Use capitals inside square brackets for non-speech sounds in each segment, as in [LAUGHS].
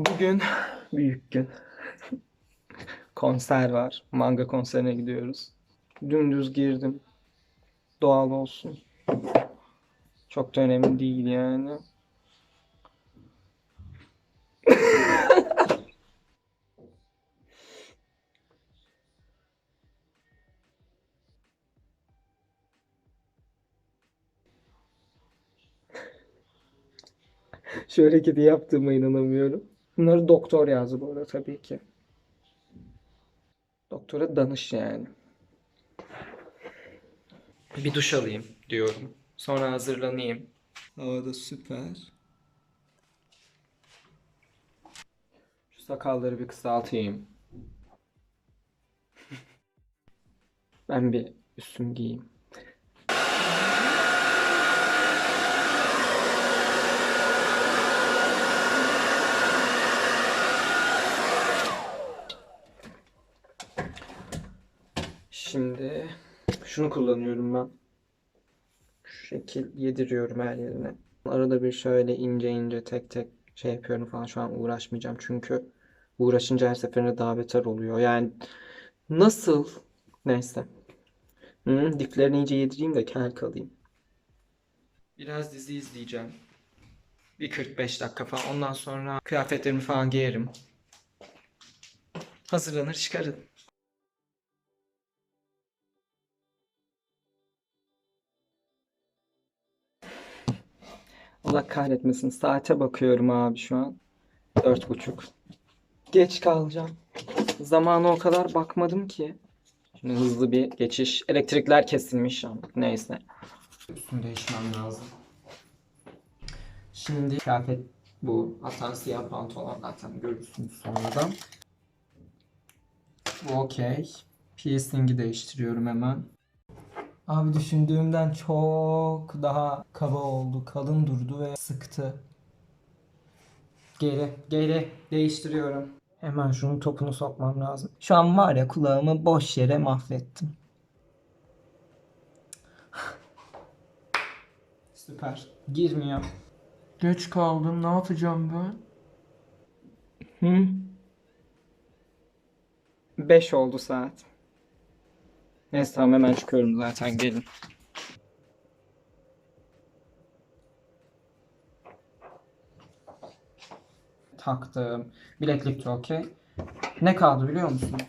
Bugün büyük gün. Konser var. Manga konserine gidiyoruz. Dümdüz girdim. Doğal olsun. Çok da önemli değil yani. Şu hareketi yaptığıma inanamıyorum. Bunları doktor yazdı bu arada tabii ki. Doktora danış yani. Bir duş alayım diyorum. Sonra hazırlanayım. Hava da süper. Şu sakalları bir kısaltayım. Ben bir üstümü giyeyim. Şimdi şunu kullanıyorum ben. Şu şekil yediriyorum her yerine. Arada bir şöyle ince ince tek tek şey yapıyorum falan. Şu an uğraşmayacağım çünkü uğraşınca her seferinde daha beter oluyor. Yani nasıl? Neyse. Hı, diplerini iyice yedireyim de kel kalayım. Biraz dizi izleyeceğim. Bir 45 dakika falan. Ondan sonra kıyafetlerimi falan giyerim. Hazırlanır çıkarım. Allah kahretmesin. Saate bakıyorum abi şu an. Dört buçuk. Geç kalacağım. Zamana o kadar bakmadım ki. Şimdi hızlı bir geçiş. Elektrikler kesilmiş ama neyse. Üstümü değişmem lazım. Şimdi kıyafet bu. Hatta siyah pantolon zaten görürsünüz sonradan. Bu okey. Piercing'i değiştiriyorum hemen. Abi düşündüğümden çok daha kaba oldu. Kalın durdu ve sıktı. Geri, geri değiştiriyorum. Hemen şunun topunu sokmam lazım. Şu an var ya kulağımı boş yere mahvettim. [LAUGHS] Süper. Girmiyor. Geç kaldım. Ne yapacağım ben? Hı? 5 oldu saat. Neyse tamam hemen çıkıyorum zaten gelin. Taktım. Bileklik okey. Ne kaldı biliyor musunuz?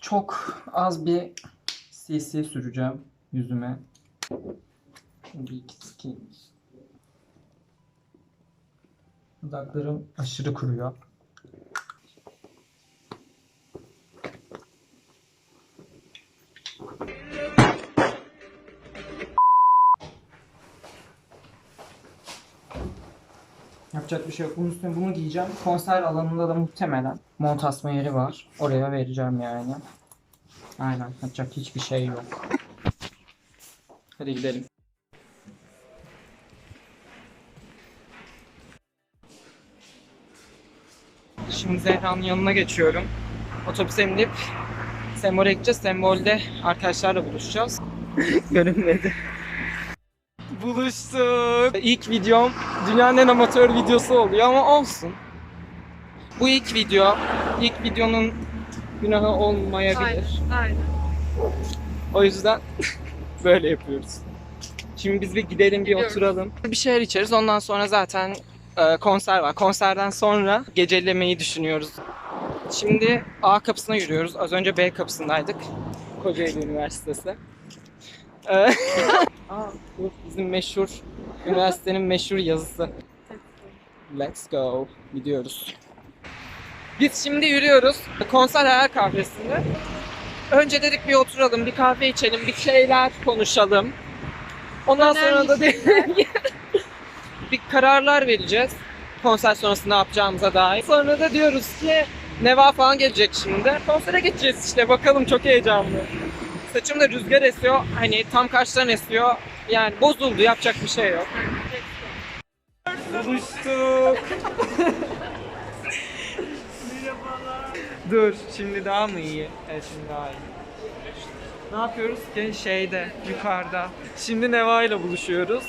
Çok az bir CC süreceğim yüzüme. Bir iki sıkayım. Dudaklarım aşırı kuruyor. Yapacak bir şey yok. Bunun üstüne bunu giyeceğim. Konser alanında da muhtemelen mont asma yeri var. Oraya vereceğim yani. Aynen. Yapacak hiçbir şey yok. Hadi gidelim. Şimdi Zehra'nın yanına geçiyorum. Otobüse binip Sembol'e gideceğiz. Sembol'de arkadaşlarla buluşacağız. [LAUGHS] Görünmedi. Buluştuk. İlk videom dünyanın en amatör videosu oluyor ama olsun. Bu ilk video. İlk videonun günahı olmayabilir. Aynen, aynen. O yüzden [LAUGHS] böyle yapıyoruz. Şimdi biz bir gidelim bir Gidiyoruz. oturalım. Bir şeyler içeriz. Ondan sonra zaten e, konser var. Konserden sonra gecelemeyi düşünüyoruz. Şimdi A kapısına yürüyoruz. Az önce B kapısındaydık. Kocaeli Üniversitesi. E, [LAUGHS] Aa, bu bizim meşhur üniversitenin meşhur yazısı. Let's go. Gidiyoruz. Biz şimdi yürüyoruz. Konser Hayal Kahvesi'nde. Önce dedik bir oturalım, bir kahve içelim, bir şeyler konuşalım. Ondan sonra da dedik [LAUGHS] kararlar vereceğiz. Konser sonrası ne yapacağımıza dair. Sonra da diyoruz ki Neva falan gelecek şimdi. Konsere geçeceğiz işte bakalım çok heyecanlı. Saçımda rüzgar esiyor. Hani tam karşıdan esiyor. Yani bozuldu yapacak bir şey yok. Buluştuk. [LAUGHS] Dur şimdi daha mı iyi? Evet şimdi daha iyi. Ne yapıyoruz ki? Şeyde, yukarıda. Şimdi Neva ile buluşuyoruz.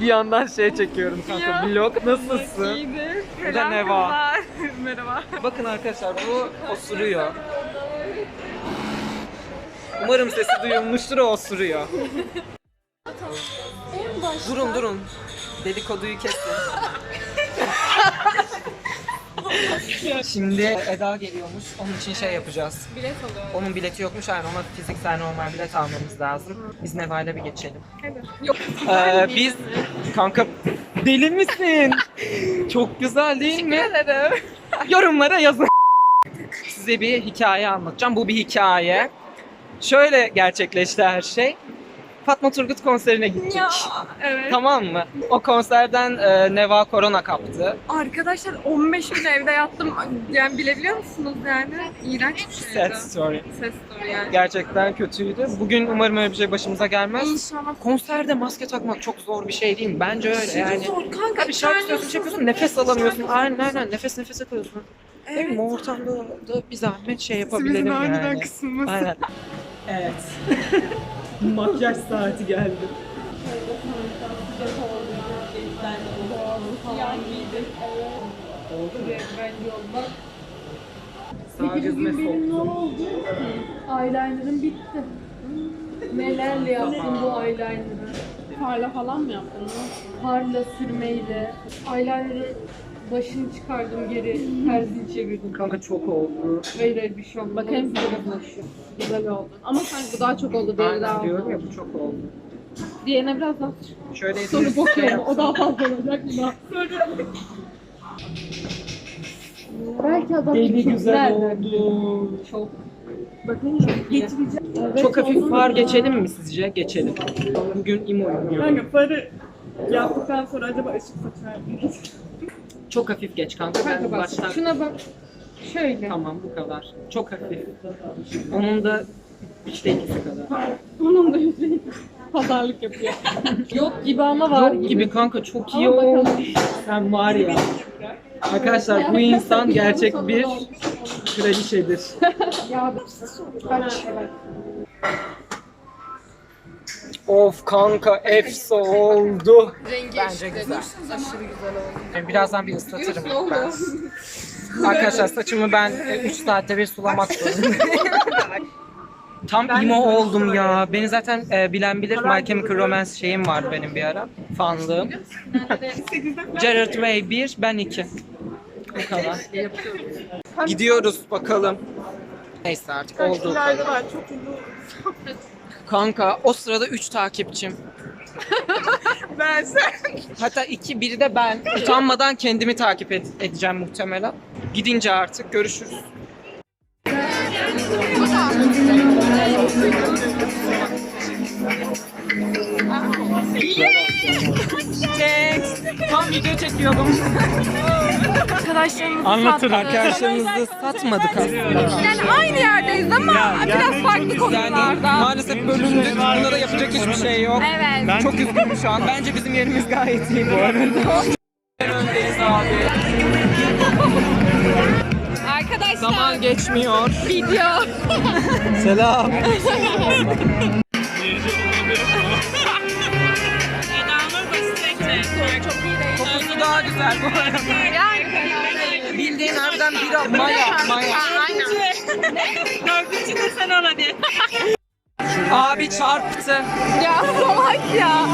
Bir yandan şey çekiyorum kanka vlog nasılsın? İyidir. Bu da Neva. [LAUGHS] Merhaba. Bakın arkadaşlar bu osuruyor. Umarım sesi duyulmuştur o osuruyor. durun durun. Dedikoduyu kesin. Şimdi Eda geliyormuş. Onun için şey yapacağız. Bilet alıyorum. Onun bileti yokmuş. Yani ona fiziksel normal bilet almamız lazım. Biz Neva'yla bir geçelim. Yok. Ee, biz kanka deli misin? Çok güzel değil mi? ederim. Yorumlara yazın. Size bir hikaye anlatacağım. Bu bir hikaye. Şöyle gerçekleşti her şey. Fatma Turgut konserine gittik. Ya evet. Tamam mı? O konserden e, Neva korona kaptı. Arkadaşlar 15 gün evde yattım. Yani bilebiliyor musunuz yani? İğrenç bir şeydi. Sad story. Ses story yani. Gerçekten kötüydü. Bugün umarım öyle bir şey başımıza gelmez. İnşallah. Konserde maske takmak çok zor bir şey değil mi? Bence öyle yani. Zor kanka. Bir şarkı söylüyorsun, şey yapıyorsun, nefes alamıyorsun. Aynen aynen nefes nefese kalıyorsun. Değil mi? O ortamda da bir zahmet şey yapabilelim yani. kısmımız. Aynen. Evet. [LAUGHS] Makyaj saati geldi. Oldu mu? Gözüme benim ne soktum. oldu? Eyeliner'ım bitti. Nelerle yaptım bu eyeliner'ı? Parla falan mı yaptın? Parla sürmeyle. Eyeliner'ı başını çıkardım geri tersi çevirdim. Kanka çok oldu. Hayır hayır bir şey. Bakayım fotoğrafına şu. Güzel oldu. Ama sanki bu daha çok oldu. Diğeri daha Aynen diyorum oldu. ya bu çok oldu. Diğerine biraz daha. Şöyle Sonra elini bok yani. O daha fazla olacak. Bu daha. Belki adam Deli güzel Nereden? oldu. Çok. Bakın getireceğim. Evet, Çok hafif oldu. far geçelim mi sizce? Geçelim. Bugün imoyum diyorum. Kanka farı yaptıktan sonra acaba ışık saçar mı? Çok hafif geç kanka. Kanka Ben bak. baştan... Şuna bak. Şöyle. Tamam bu kadar. Çok hafif. Onun da üçte ikisi kadar. Onun da yüzü pazarlık yapıyor. [LAUGHS] Yok gibi ama var Yok gibi kanka çok iyi Ama bakalım. olmuş. Sen var ya. Arkadaşlar bu insan [LAUGHS] gerçek bir [LAUGHS] kraliçedir. Ya kaç Of kanka efso oldu. Rengi Bence güzel. Aşırı güzel oldu. Birazdan bir ıslatırım Diyorsun ben. Arkadaşlar saçımı ben 3 saatte bir sulamak zorundayım. Tam emo oldum ya. Beni zaten e, bilen bilir. My Chemical Romance şeyim vardı benim bir ara. Fanlığım. [LAUGHS] Jared Way 1, ben 2. Bu kadar. Gidiyoruz bakalım. Neyse artık oldu. Var çok ünlü. [LAUGHS] Kanka o sırada 3 takipçim. [LAUGHS] Ben sen. Hatta iki, biri de ben. Utanmadan kendimi takip et- edeceğim muhtemelen. Gidince artık görüşürüz. Tam video çekiyordum. Arkadaşlarımızı Anlatın sattık. arkadaşlarımızı satmadık aslında. Yani aynı yerdeyiz ama biraz farklı konularda. Maalesef bölündük. Buna da yapacak hiçbir şey yok. Evet. Çok üzgünüm şu an. Bence bizim yerimiz gayet iyi bu arada. Arkadaşlar Zaman geçmiyor. video. Selam. [LAUGHS] güzel bu arada. Yani Bildiğin harbiden bira, maya, maya. Dördüncü de sen ol hadi. Abi çarptı. ya salak ya.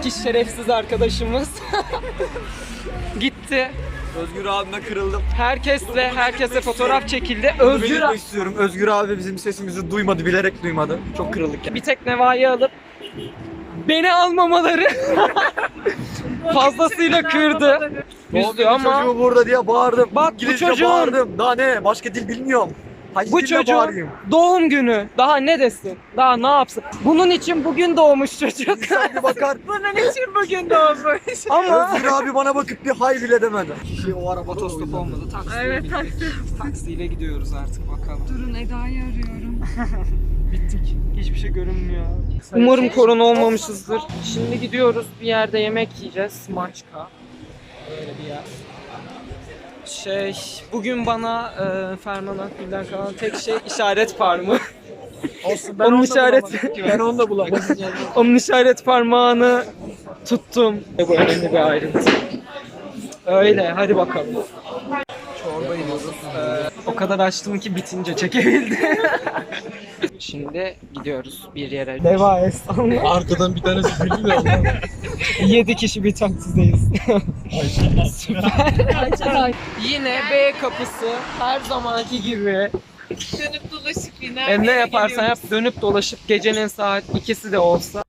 Zamanki şerefsiz arkadaşımız [LAUGHS] gitti. Özgür abime kırıldım. Herkesle herkese fotoğraf çekildi. Özgür belirtmek istiyorum. Özgür abi bizim sesimizi duymadı, bilerek duymadı. Çok kırıldık ya. bir tek Neva'yı alıp beni almamaları [LAUGHS] fazlasıyla kırdı. Üzdü ama Çocuğu burada diye bağırdım. Bak bu çocuğun- bağırdım. Daha ne? Başka dil bilmiyorum. Bu çocuğun bağırayım? doğum günü. Daha ne desin? Daha ne yapsın? Bunun için bugün doğmuş çocuk. İnsan bir bakar. [LAUGHS] Bunun için bugün doğmuş. [LAUGHS] ama Özgür abi bana bakıp bir hay bile demedi. Şey, o araba otostop olmadı. Taksiyle Evet taksi. Taksiyle gidiyoruz artık bakalım. Durun Eda'yı arıyorum. [LAUGHS] Bittik. Hiçbir şey görünmüyor. Umarım korona olmamışızdır. Şimdi gidiyoruz bir yerde yemek yiyeceğiz. Maçka. Öyle bir yer. Şey, bugün bana e, Ferman Akgül'den kalan tek şey işaret parmağı. Olsun Onun işaret, Ben onu da bulamadım. [LAUGHS] onun işaret parmağını tuttum. Bu önemli bir ayrıntı. Öyle, hadi bakalım. Çorba yiyoruz. Ee, o kadar açtım ki bitince çekebildim. [LAUGHS] Şimdi gidiyoruz bir yere. Deva Estanlı. Arkadan bir tanesi güldü de ondan. 7 kişi bir taksideyiz. Süper. Yine B kapısı her zamanki gibi. Dönüp dolaşıp yine. E, ne yaparsan yap dönüp dolaşıp gecenin saat ikisi de olsa.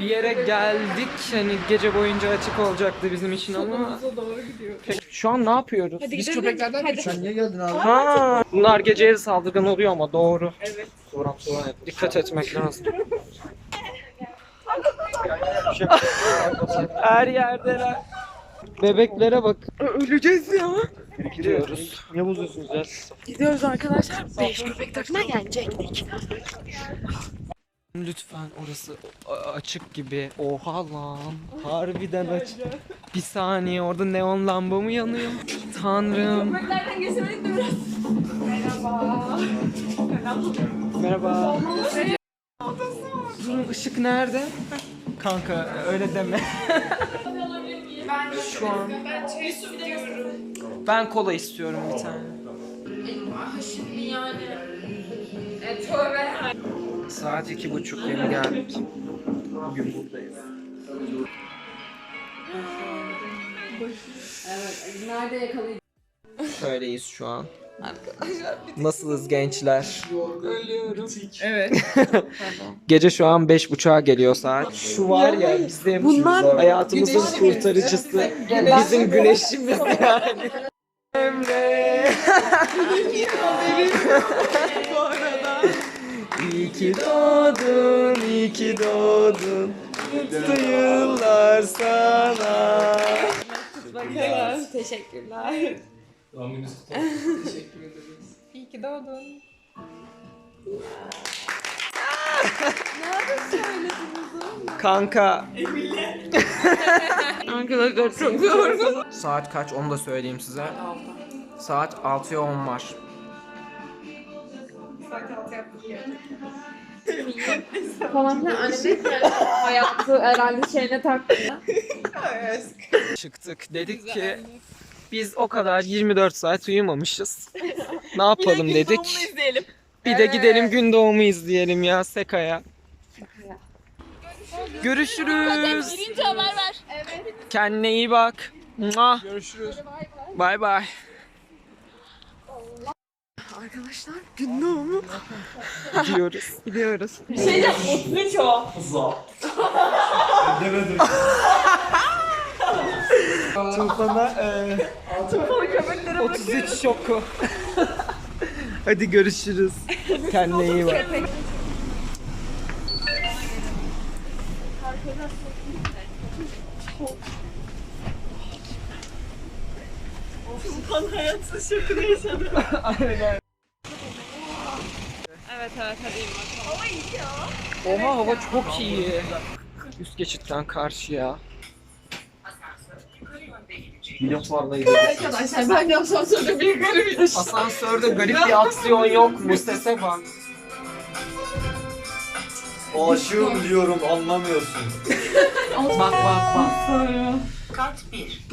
Bir yere geldik hani gece boyunca açık olacaktı bizim için ama doğru gidiyor. şu an ne yapıyoruz? Hadi Biz gidelim. köpeklerden Hadi. Sen niye geldin abi? Ha, bunlar geceye saldırgan oluyor ama doğru. Evet. Dikkat etmek lazım. [LAUGHS] Her yerdeler. Bebeklere bak. Öleceğiz ya. Gidiyoruz. Niye bozuyorsunuz ya? Gidiyoruz arkadaşlar. Beş köpek takına gelecektik. Lütfen orası açık gibi. Oha lan. Harbiden açık. Bir saniye orada neon lamba mı yanıyor? Tanrım. Köpeklerden geçemedik de biraz. Merhaba. Merhaba. Bunun ışık nerede? Kanka öyle deme. Şu an. Ben çay istiyorum. Ben kola istiyorum bir tane. Şimdi yani. E, tövbe. Saat iki buçuk yeni geldik. Bugün buradayız. Nerede yakalayacağız? Şöyleyiz şu an. Nasılız gençler? Evet. [LAUGHS] Gece şu an beş buçuğa geliyor saat. Şu var ya bizim hayatımızın kurtarıcısı. Bizim güneşimiz yani. Emre. [LAUGHS] İyi ki doğdun, iyi ki doğdun. Mutlu yıllar sana. Bakalım. Teşekkürler. Doğum gününüz kutlu [LAUGHS] İyi ki doğdun. Kanka. Arkadaşlar çok yorgun. Saat kaç onu da söyleyeyim size. Saat 6'ya 10 var. Falan filan. Anne dedi ki hayatı herhalde şeyine taktı. Çıktık. Dedik ki biz o kadar 24 saat uyumamışız. Ne yapalım dedik. izleyelim. Bir de gidelim gün doğumu izleyelim ya Seka'ya. Görüşürüz. Birinci haber ver. Kendine iyi bak. Görüşürüz. Bay bay. Arkadaşlar gün doğumu. Gidiyoruz. Gidiyoruz. Bir şey diyeceğim. 33 o. Tufan'a e, 33 şoku. Hadi görüşürüz. Kendine iyi bak. Evet evet hadi. Oha hava çok iyi. Üst geçitten karşıya. Arkadaşlar ben de asansörde bir garip Asansörde garip bir aksiyon yok mu? Sese bak. Aşığım diyorum anlamıyorsun. Bak bak bak.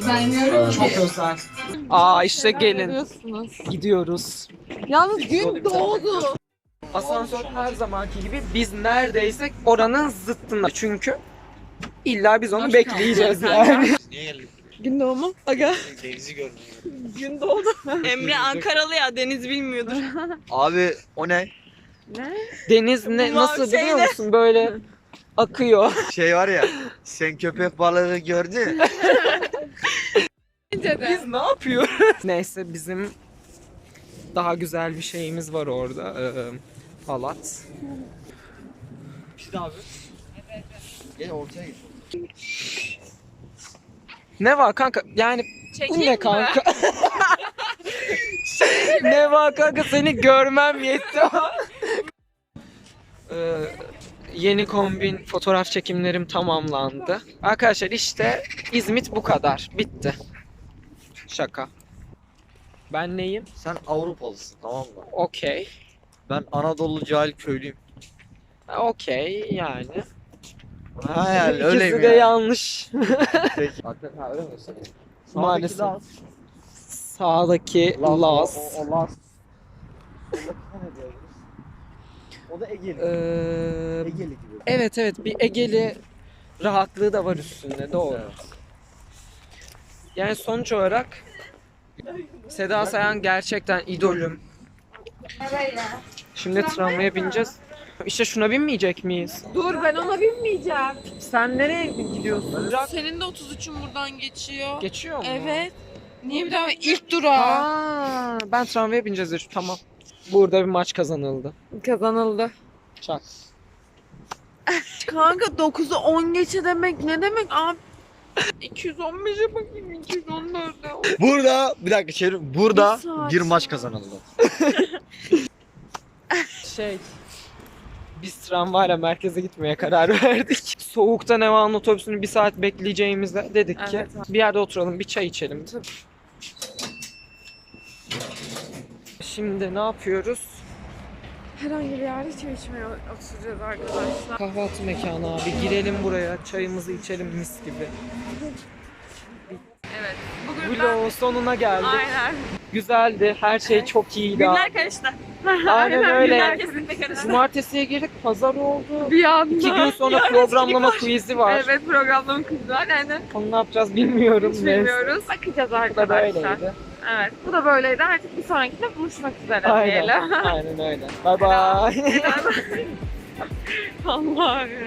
Ben diyorum Çok özel. Aa işte gelin. Gidiyoruz. Yalnız gün doğdu. Asansör her zamanki gibi biz neredeysek oranın zıttında. Çünkü illa biz onu bekleyeceğiz yani. Niye geldik? [LAUGHS] Gün doğumu. Aga. Denizi görmeye. Gün doğdu. [LAUGHS] Emre Ankaralı ya deniz bilmiyordur. [LAUGHS] Abi o ne? Deniz ne Bu nasıl mavi şey biliyor ne? musun böyle akıyor. Şey var ya. Sen köpek balığı gördün. Biz ne yapıyoruz? Neyse bizim daha güzel bir şeyimiz var orada. Ee, halat. İşte abi. Gel ortaya git. Ne var kanka? Yani bu Çekeyim ne mi? kanka? ne var kanka seni görmem yetti. Ee, yeni kombin fotoğraf çekimlerim tamamlandı. Arkadaşlar işte İzmit bu kadar. Bitti. Şaka. Ben neyim? Sen Avrupalısın tamam mı? Okey. Ben Anadolu cahil köylüyüm. Ha, Okey yani. Ha yani İkisi öyleyim de yani. yanlış. Peki. [LAUGHS] Hakikaten ha öyle mi? Maalesef. Sağdaki Sağdaki Laz. Las. O, o Laz. Ne diyoruz? O da Egeli. Ee, Egeli gibi. evet evet bir Egeli rahatlığı da var üstünde doğru. Yani sonuç olarak Seda Sayan gerçekten idolüm. Şimdi tramvaya bineceğiz. İşte şuna binmeyecek miyiz? Dur ben ona binmeyeceğim. Sen nereye gidiyorsun? Senin de 33'ün buradan geçiyor. Geçiyor mu? Evet. Niye bir daha ilk durağı? Aa, ben tramvaya bineceğiz diyor. Tamam. Burada bir maç kazanıldı. Kazanıldı. Çak. Kanka 9'u 10 geçe demek ne demek abi? 215'e bakayım 214'e. Burada bir dakika çevir. Burada Bir saat bir maç kazanıldı. [LAUGHS] Şey biz tramvayla merkeze gitmeye karar verdik. Soğukta Neva'nın otobüsünü bir saat bekleyeceğimizde dedik ki Evet. bir yerde oturalım bir çay içelim. Şimdi ne yapıyoruz? Herhangi bir yerde çay içmeye oturacağız arkadaşlar. Kahvaltı mekanı abi. Girelim buraya çayımızı içelim mis gibi. Evet. Bugün ben... Sonuna geldik. Aynen. Güzeldi. Her şey çok iyiydi. Günler karıştı. Aynen öyle. Cumartesiye girdik pazar oldu. Bir anda. İki gün sonra [LAUGHS] programlama quiz'i var. Evet programlama kızı var. Yani Onu ne yapacağız bilmiyorum. hiç bilmiyoruz. Bakacağız Bu da arkadaşlar. böyleydi. Evet. Bu da böyleydi. Artık bir sonrakinde buluşmak üzere Aynen. diyelim. Aynen öyle. [LAUGHS] Bye bye. [LAUGHS] Allah'ım ya.